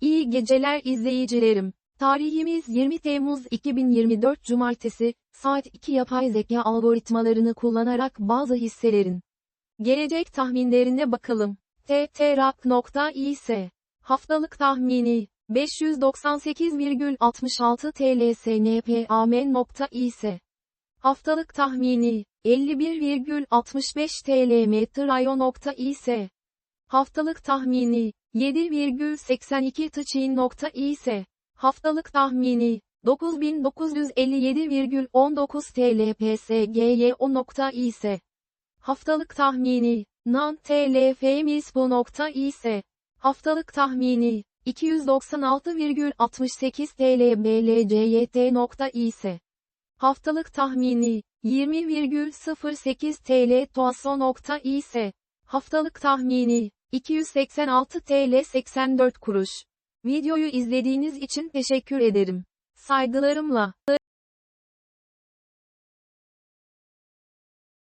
İyi geceler izleyicilerim. Tarihimiz 20 Temmuz 2024 Cumartesi, saat 2 yapay zeka algoritmalarını kullanarak bazı hisselerin gelecek tahminlerine bakalım. TTRAK.is Haftalık tahmini 598,66 TL SNPAM.is Haftalık tahmini 51,65 TL Metrayo.is Haftalık tahmini 7,82 Tıçin.is Haftalık tahmini 9957,19 TL PSGY10.is Haftalık tahmini NAN TLFMISPO.is Haftalık tahmini 296,68 TL BLCYT.is Haftalık tahmini 20,08 TL Toaso.is Haftalık tahmini 286 TL 84 kuruş. Videoyu izlediğiniz için teşekkür ederim. Saygılarımla.